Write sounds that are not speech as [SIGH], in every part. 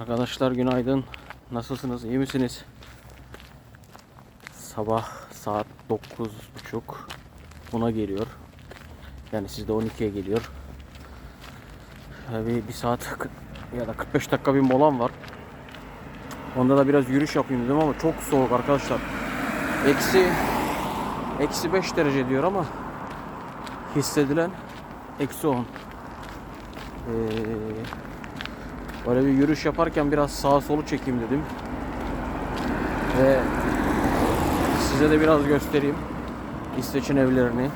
Arkadaşlar günaydın. Nasılsınız? İyi misiniz? Sabah saat 9.30 buna geliyor. Yani sizde 12'ye geliyor. Bir, bir saat ya da 45 dakika bir molam var. Onda da biraz yürüyüş yapayım dedim ama çok soğuk arkadaşlar. Eksi eksi 5 derece diyor ama hissedilen eksi 10. Ee, Böyle bir yürüyüş yaparken biraz sağa solu çekeyim dedim. Ve size de biraz göstereyim. İsveç'in evlerini.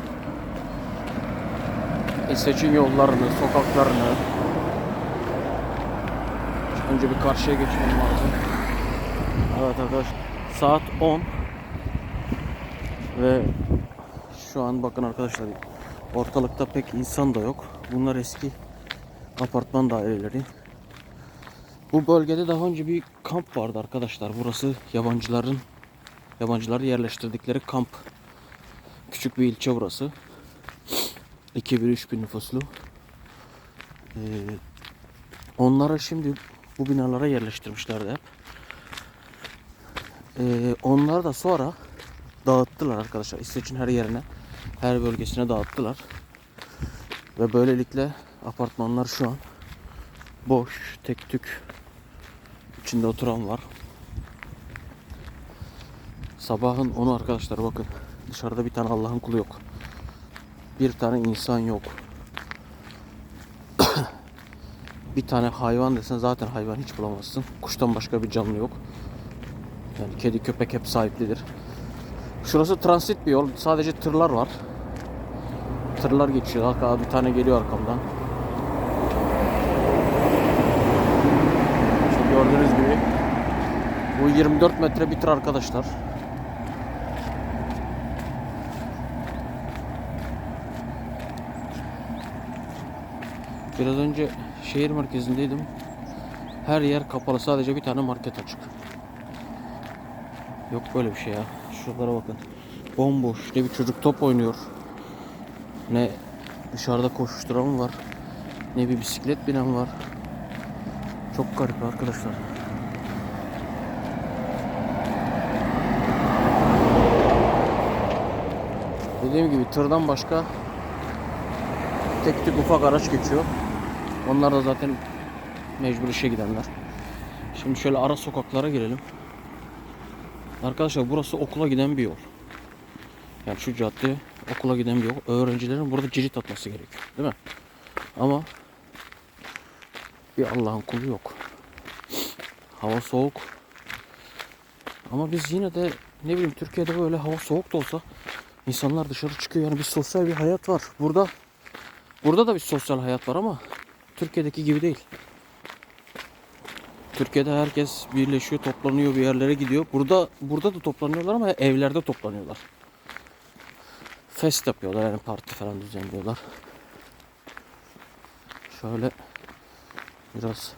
İsveç'in yollarını, sokaklarını. Önce bir karşıya geçmem lazım. Evet arkadaşlar saat 10 ve şu an bakın arkadaşlar ortalıkta pek insan da yok. Bunlar eski apartman daireleri. Bu bölgede daha önce bir kamp vardı arkadaşlar. Burası yabancıların yabancıları yerleştirdikleri kamp. Küçük bir ilçe burası. 2000-3000 nüfuslu. Ee, onlara şimdi bu binalara yerleştirmişlerdi hep. Ee, onlar da sonra dağıttılar arkadaşlar. İsveç'in her yerine, her bölgesine dağıttılar. Ve böylelikle apartmanlar şu an boş, tek tük içinde oturan var. Sabahın onu arkadaşlar bakın. Dışarıda bir tane Allah'ın kulu yok. Bir tane insan yok. [COUGHS] bir tane hayvan desen zaten hayvan hiç bulamazsın. Kuştan başka bir canlı yok. Yani kedi köpek hep sahiplidir. Şurası transit bir yol. Sadece tırlar var. Tırlar geçiyor. Hatta bir tane geliyor arkamdan. Gördüğünüz gibi bu 24 metre bir tır arkadaşlar. Biraz önce şehir merkezindeydim. Her yer kapalı. Sadece bir tane market açık. Yok böyle bir şey ya. Şuralara bakın. Bomboş. Ne bir çocuk top oynuyor. Ne dışarıda koşuşturan var. Ne bir bisiklet binen var. Çok garip arkadaşlar. Dediğim gibi tırdan başka tek tük ufak araç geçiyor. Onlar da zaten mecbur işe gidenler. Şimdi şöyle ara sokaklara girelim. Arkadaşlar burası okula giden bir yol. Yani şu cadde okula giden bir yol. Öğrencilerin burada cirit atması gerekiyor. Değil mi? Ama bir Allah'ın kulu yok. Hava soğuk. Ama biz yine de ne bileyim Türkiye'de böyle hava soğuk da olsa insanlar dışarı çıkıyor. Yani bir sosyal bir hayat var. Burada burada da bir sosyal hayat var ama Türkiye'deki gibi değil. Türkiye'de herkes birleşiyor, toplanıyor, bir yerlere gidiyor. Burada burada da toplanıyorlar ama evlerde toplanıyorlar. Fest yapıyorlar yani parti falan düzenliyorlar. Şöyle biraz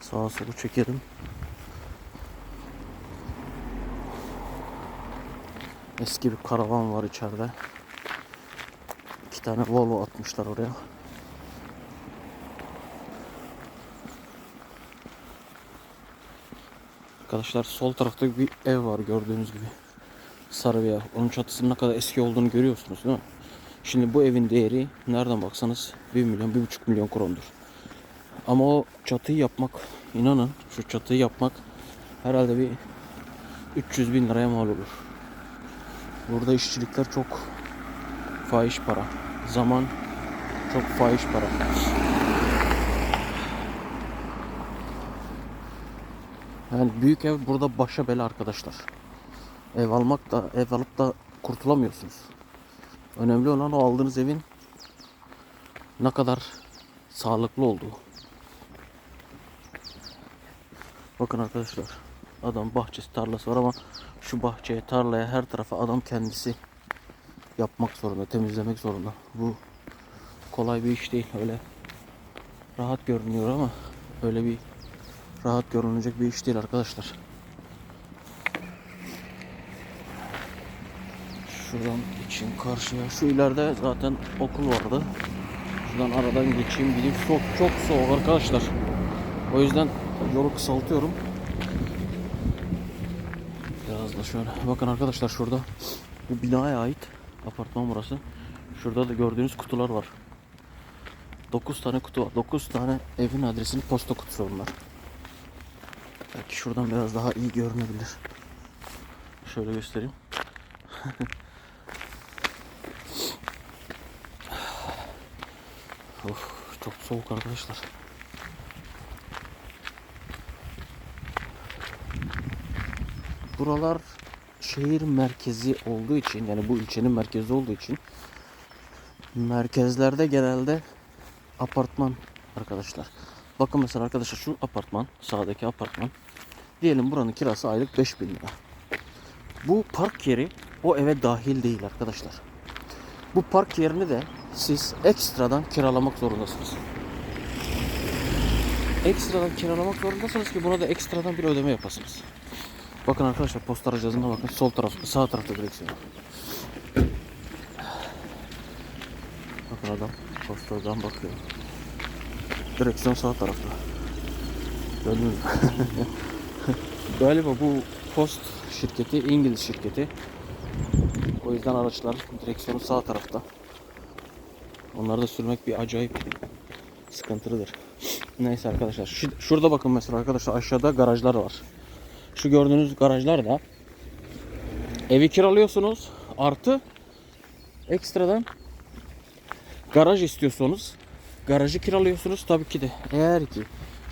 sağa sola çekelim. Eski bir karavan var içeride. İki tane Volvo atmışlar oraya. Arkadaşlar sol tarafta bir ev var gördüğünüz gibi. Sarı bir ev. Onun çatısının ne kadar eski olduğunu görüyorsunuz değil mi? Şimdi bu evin değeri nereden baksanız 1 milyon, 1,5 milyon krondur. Ama o çatıyı yapmak, inanın şu çatıyı yapmak herhalde bir 300 bin liraya mal olur. Burada işçilikler çok fahiş para. Zaman çok fahiş para. Yani büyük ev burada başa bela arkadaşlar. Ev almak da ev alıp da kurtulamıyorsunuz. Önemli olan o aldığınız evin ne kadar sağlıklı olduğu. Bakın arkadaşlar adam bahçesi tarlası var ama şu bahçeye tarlaya her tarafa adam kendisi yapmak zorunda temizlemek zorunda. Bu kolay bir iş değil öyle rahat görünüyor ama öyle bir rahat görünecek bir iş değil arkadaşlar. Şuradan geçeyim karşıya. Şu ileride zaten okul vardı. Şuradan aradan geçeyim gideyim. Çok çok soğuk arkadaşlar. O yüzden Yolu kısaltıyorum. Biraz da şöyle. Bakın arkadaşlar şurada bu binaya ait apartman burası. Şurada da gördüğünüz kutular var. 9 tane kutu var. 9 tane evin adresinin posta kutusu bunlar. Belki şuradan biraz daha iyi görünebilir. Şöyle göstereyim. [LAUGHS] of çok soğuk arkadaşlar. Buralar şehir merkezi olduğu için yani bu ilçenin merkezi olduğu için merkezlerde genelde apartman arkadaşlar. Bakın mesela arkadaşlar şu apartman sağdaki apartman diyelim buranın kirası aylık 5000 lira. Bu park yeri o eve dahil değil arkadaşlar. Bu park yerini de siz ekstradan kiralamak zorundasınız. Ekstradan kiralamak zorundasınız ki buna da ekstradan bir ödeme yapasınız. Bakın arkadaşlar posta aracılığına bakın sol taraf sağ tarafta direksiyon. Bakın adam postadan bakıyor. Direksiyon sağ tarafta. Gördünüz mü? [LAUGHS] Galiba bu post şirketi İngiliz şirketi. O yüzden araçlar direksiyonu sağ tarafta. Onları da sürmek bir acayip sıkıntılıdır. Neyse arkadaşlar. Şu- şurada bakın mesela arkadaşlar aşağıda garajlar var. Şu gördüğünüz garajlar da evi kiralıyorsunuz artı ekstradan garaj istiyorsanız garajı kiralıyorsunuz tabii ki de eğer ki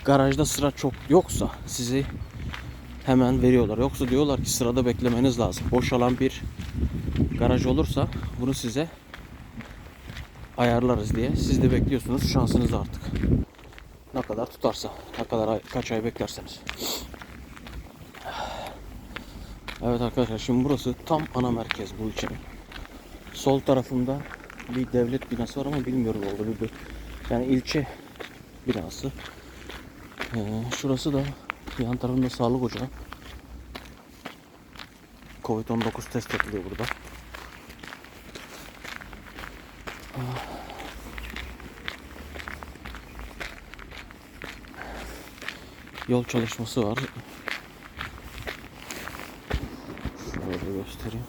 garajda sıra çok yoksa sizi hemen veriyorlar. Yoksa diyorlar ki sırada beklemeniz lazım. Boşalan bir garaj olursa bunu size ayarlarız diye. Siz de bekliyorsunuz şansınız artık. Ne kadar tutarsa, ne kadar kaç ay beklerseniz. Evet arkadaşlar şimdi burası tam ana merkez bu ilçenin. Sol tarafında bir devlet binası var ama bilmiyorum oldu bir, bir yani ilçe binası. Ee, şurası da yan tarafında sağlık ocağı. Covid-19 test yapılıyor burada. Ah. Yol çalışması var. Şöyle göstereyim.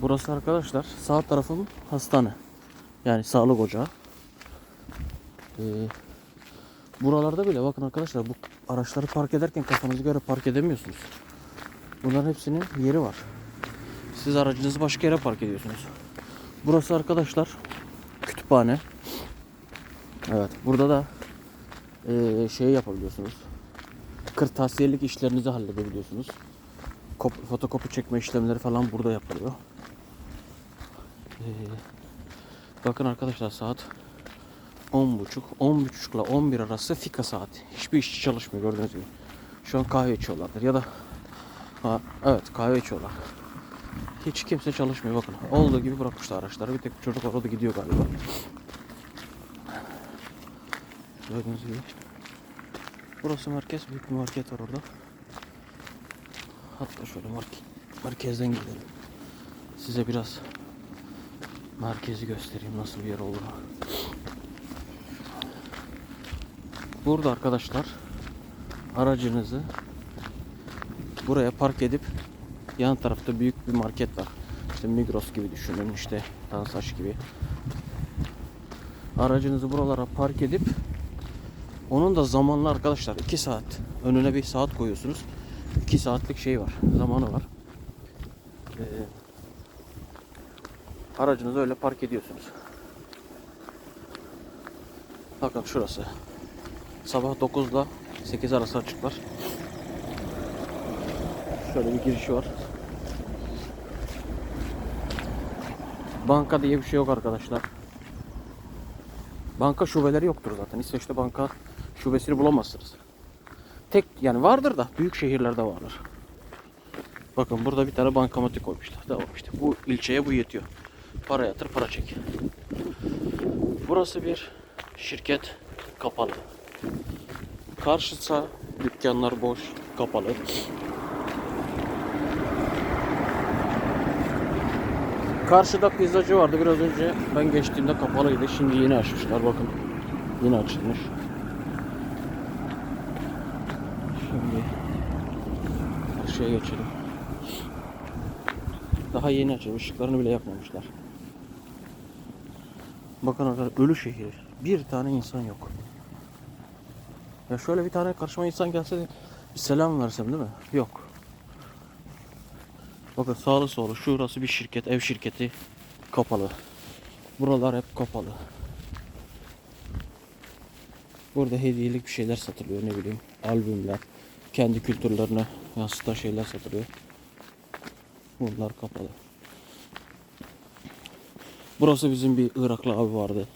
Burası arkadaşlar sağ tarafım hastane. Yani sağlık ocağı. Ee, buralarda bile bakın arkadaşlar bu araçları park ederken kafanıza göre park edemiyorsunuz. Bunların hepsinin yeri var. Siz aracınızı başka yere park ediyorsunuz. Burası arkadaşlar kütüphane. Evet burada da eee, şey yapabiliyorsunuz. Kırtasiyelik işlerinizi halledebiliyorsunuz. Kop- fotokopi çekme işlemleri falan burada yapılıyor. Eee, bakın arkadaşlar saat 10.30 10.30 ile 11 arası fika saati. Hiçbir işçi çalışmıyor gördüğünüz gibi. Şu an kahve içiyorlardır ya da ha, evet kahve içiyorlar. Hiç kimse çalışmıyor bakın. Olduğu gibi bırakmışlar araçları. Bir tek çocuk orada gidiyor galiba. Gördüğünüz gibi. Burası merkez. Büyük bir market var orada. Hatta şöyle merkezden gidelim. Size biraz merkezi göstereyim nasıl bir yer olduğunu. Burada arkadaşlar aracınızı buraya park edip yan tarafta büyük bir market var. İşte Migros gibi düşünün işte Tansaç gibi. Aracınızı buralara park edip onun da zamanlı arkadaşlar 2 saat önüne bir saat koyuyorsunuz. 2 saatlik şey var zamanı var. Ee, aracınızı öyle park ediyorsunuz. Bakın şurası. Sabah 9 ile 8 arası açıklar. Şöyle bir girişi var. Banka diye bir şey yok arkadaşlar. Banka şubeleri yoktur zaten. İsveç'te banka şubesini bulamazsınız. Tek yani vardır da büyük şehirlerde vardır. Bakın burada bir tane bankamatik koymuşlar. Tamam işte bu ilçeye bu yetiyor. Para yatır, para çek. Burası bir şirket kapalı. Karşısa dükkanlar boş, kapalı. Karşıda pizzacı vardı biraz önce ben geçtiğimde kapalıydı. Şimdi yeni açmışlar bakın. Yeni açılmış. Şimdi karşıya geçelim. Daha yeni açılmış. Işıklarını bile yakmamışlar. Bakın arkadaşlar ölü şehir. Bir tane insan yok. Ya şöyle bir tane karşıma insan gelse de bir selam versem değil mi? Yok. Bakın sağlı solu şurası bir şirket, ev şirketi kapalı. Buralar hep kapalı. Burada hediyelik bir şeyler satılıyor ne bileyim albümler, kendi kültürlerine yansıtan şeyler satılıyor. Bunlar kapalı. Burası bizim bir Iraklı abi vardı.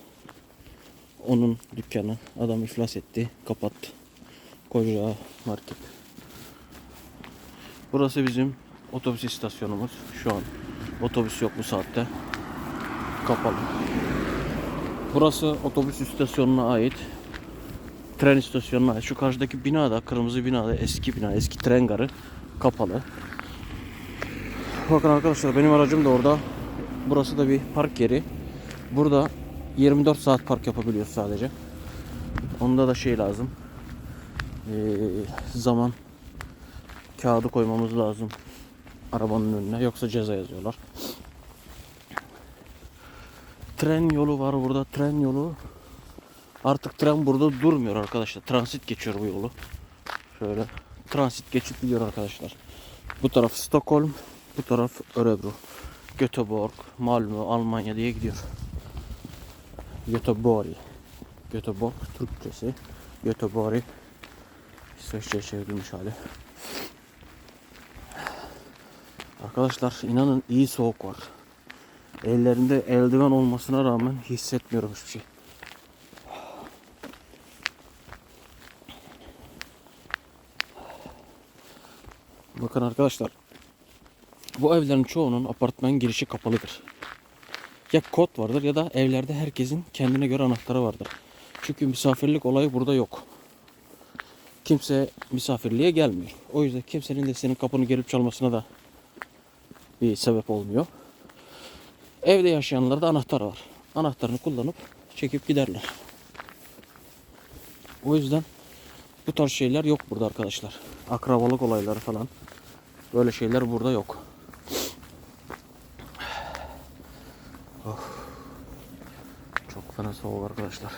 Onun dükkanı. Adam iflas etti. Kapattı. Koca market. Burası bizim otobüs istasyonumuz. Şu an otobüs yok bu saatte. Kapalı. Burası otobüs istasyonuna ait. Tren istasyonuna. Şu karşıdaki binada, kırmızı binada eski bina, eski tren garı kapalı. Bakın arkadaşlar benim aracım da orada. Burası da bir park yeri. Burada 24 saat park yapabiliyoruz sadece. Onda da şey lazım. Ee, zaman kağıdı koymamız lazım arabanın önüne yoksa ceza yazıyorlar. Tren yolu var burada. Tren yolu artık tren burada durmuyor arkadaşlar. Transit geçiyor bu yolu. Şöyle transit geçip gidiyor arkadaşlar. Bu taraf Stockholm, bu taraf Örebro. Göteborg, Malmö, Almanya diye gidiyor. Göteborg. Göteborg Türkçesi. Göteborg. İsveççe'ye çevrilmiş hali. Arkadaşlar inanın iyi soğuk var. Ellerinde eldiven olmasına rağmen hissetmiyorum hiçbir şey. Bakın arkadaşlar. Bu evlerin çoğunun apartman girişi kapalıdır. Ya kod vardır ya da evlerde herkesin kendine göre anahtarı vardır. Çünkü misafirlik olayı burada yok. Kimse misafirliğe gelmiyor. O yüzden kimsenin de senin kapını gelip çalmasına da bir sebep olmuyor. Evde yaşayanlarda anahtar var. Anahtarını kullanıp çekip giderler. O yüzden bu tarz şeyler yok burada arkadaşlar. Akrabalık olayları falan. Böyle şeyler burada yok. Oh. Çok fena soğuk arkadaşlar.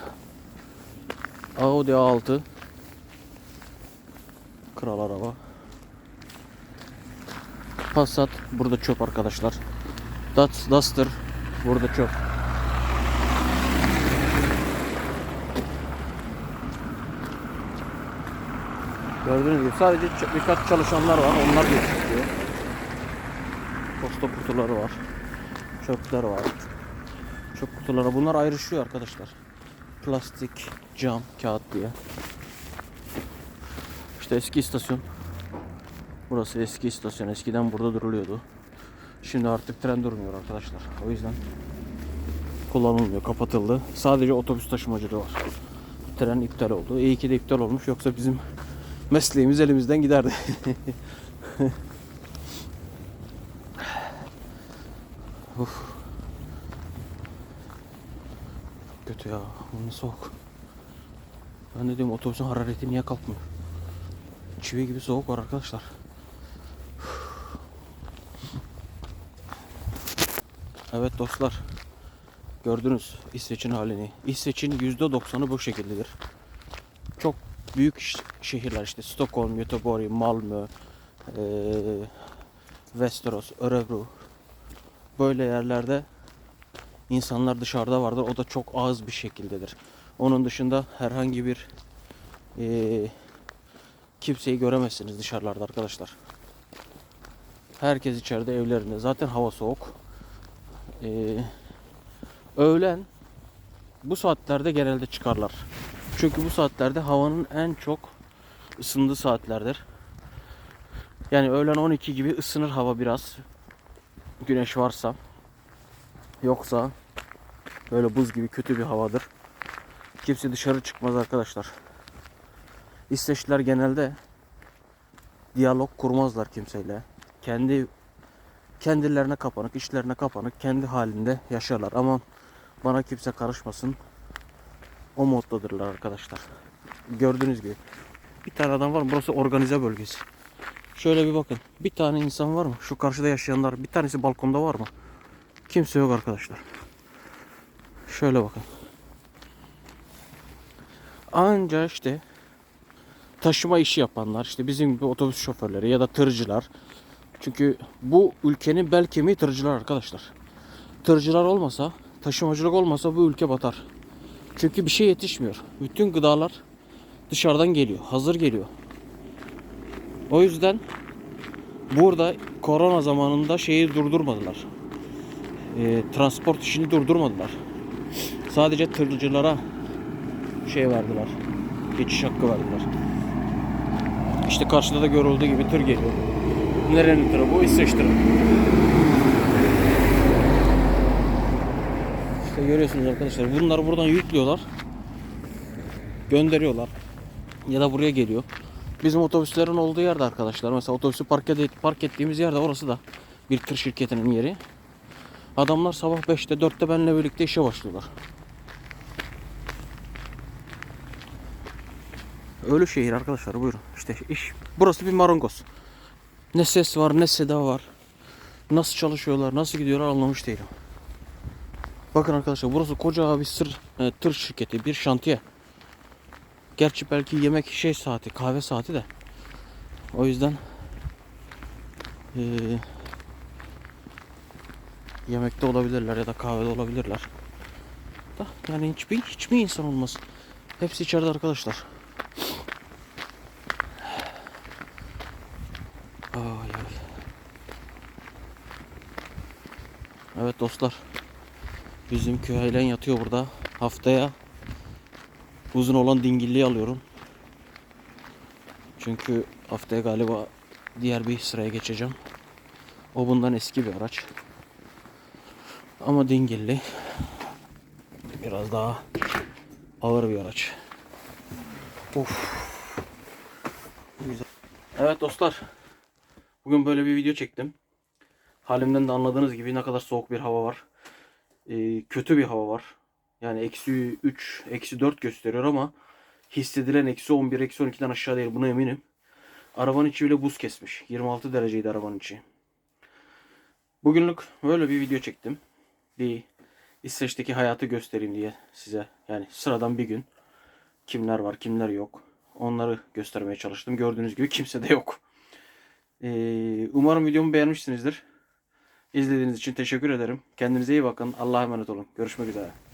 Audi A6 Kral araba. Passat burada çöp arkadaşlar. Dust, Duster burada çöp. Gördüğünüz gibi sadece birkaç çalışanlar var. Onlar geçiyor. Posta kutuları var. Çöpler var. Çöp kutuları. Bunlar ayrışıyor arkadaşlar. Plastik, cam, kağıt diye. İşte eski istasyon. Burası eski istasyon. Eskiden burada duruluyordu. Şimdi artık tren durmuyor arkadaşlar. O yüzden kullanılmıyor. Kapatıldı. Sadece otobüs taşımacılığı var. Tren iptal oldu. İyi ki de iptal olmuş. Yoksa bizim mesleğimiz elimizden giderdi. [LAUGHS] Uf. Çok kötü ya. Bu ne soğuk. Ben de diyorum otobüsün harareti niye kalkmıyor? Çivi gibi soğuk var arkadaşlar. Evet dostlar. Gördünüz İsveç'in halini. İsveç'in %90'ı bu şekildedir. Çok büyük şehirler işte Stockholm, Göteborg, Malmö, eee Västerås, Örebro. Böyle yerlerde insanlar dışarıda vardır. O da çok az bir şekildedir. Onun dışında herhangi bir eee kimseyi göremezsiniz dışarılarda arkadaşlar. Herkes içeride evlerinde. Zaten hava soğuk. Ee, öğlen bu saatlerde genelde çıkarlar. Çünkü bu saatlerde havanın en çok ısındığı saatlerdir. Yani öğlen 12 gibi ısınır hava biraz. Güneş varsa. Yoksa böyle buz gibi kötü bir havadır. Kimse dışarı çıkmaz arkadaşlar. İsveçliler genelde diyalog kurmazlar kimseyle. Kendi kendilerine kapanık, işlerine kapanık, kendi halinde yaşarlar. Ama bana kimse karışmasın. O moddadırlar arkadaşlar. Gördüğünüz gibi. Bir tane adam var? Burası organize bölgesi. Şöyle bir bakın. Bir tane insan var mı? Şu karşıda yaşayanlar. Bir tanesi balkonda var mı? Kimse yok arkadaşlar. Şöyle bakın. Anca işte taşıma işi yapanlar, işte bizim gibi otobüs şoförleri ya da tırcılar. Çünkü bu ülkenin bel kemiği tırcılar arkadaşlar. Tırcılar olmasa, taşımacılık olmasa bu ülke batar. Çünkü bir şey yetişmiyor. Bütün gıdalar dışarıdan geliyor, hazır geliyor. O yüzden burada korona zamanında şeyi durdurmadılar. Ee, transport işini durdurmadılar. Sadece tırcılara şey verdiler. Geçiş hakkı verdiler. İşte karşıda da görüldüğü gibi tır geliyor. Nerenin tırı bu? İsveç tırı. İşte görüyorsunuz arkadaşlar. Bunları buradan yüklüyorlar. Gönderiyorlar. Ya da buraya geliyor. Bizim otobüslerin olduğu yerde arkadaşlar. Mesela otobüsü park, ed- park ettiğimiz yerde orası da bir tır şirketinin yeri. Adamlar sabah 5'te 4'te benimle birlikte işe başlıyorlar. Ölü şehir arkadaşlar buyurun. İşte iş. Burası bir marangoz. Ne ses var ne seda var. Nasıl çalışıyorlar nasıl gidiyorlar anlamış değilim. Bakın arkadaşlar burası koca bir sır, e, tır şirketi bir şantiye. Gerçi belki yemek şey saati kahve saati de. O yüzden e, yemekte olabilirler ya da kahvede olabilirler. Da yani hiçbir hiç mi insan olmaz? Hepsi içeride arkadaşlar. Ay ay. Evet dostlar. Bizim köy yatıyor burada. Haftaya uzun olan dingilliği alıyorum. Çünkü haftaya galiba diğer bir sıraya geçeceğim. O bundan eski bir araç. Ama dingilli. Biraz daha ağır bir araç. Of. Güzel. Evet dostlar. Bugün böyle bir video çektim. Halimden de anladığınız gibi ne kadar soğuk bir hava var. Ee, kötü bir hava var. Yani eksi 3, eksi 4 gösteriyor ama hissedilen eksi 11, eksi 12'den aşağı değil buna eminim. Arabanın içi bile buz kesmiş. 26 dereceydi arabanın içi. Bugünlük böyle bir video çektim. Bir İsveç'teki hayatı göstereyim diye size. Yani sıradan bir gün. Kimler var, kimler yok. Onları göstermeye çalıştım. Gördüğünüz gibi kimse de yok. Ee, umarım videomu beğenmişsinizdir. İzlediğiniz için teşekkür ederim. Kendinize iyi bakın. Allah'a emanet olun. Görüşmek üzere.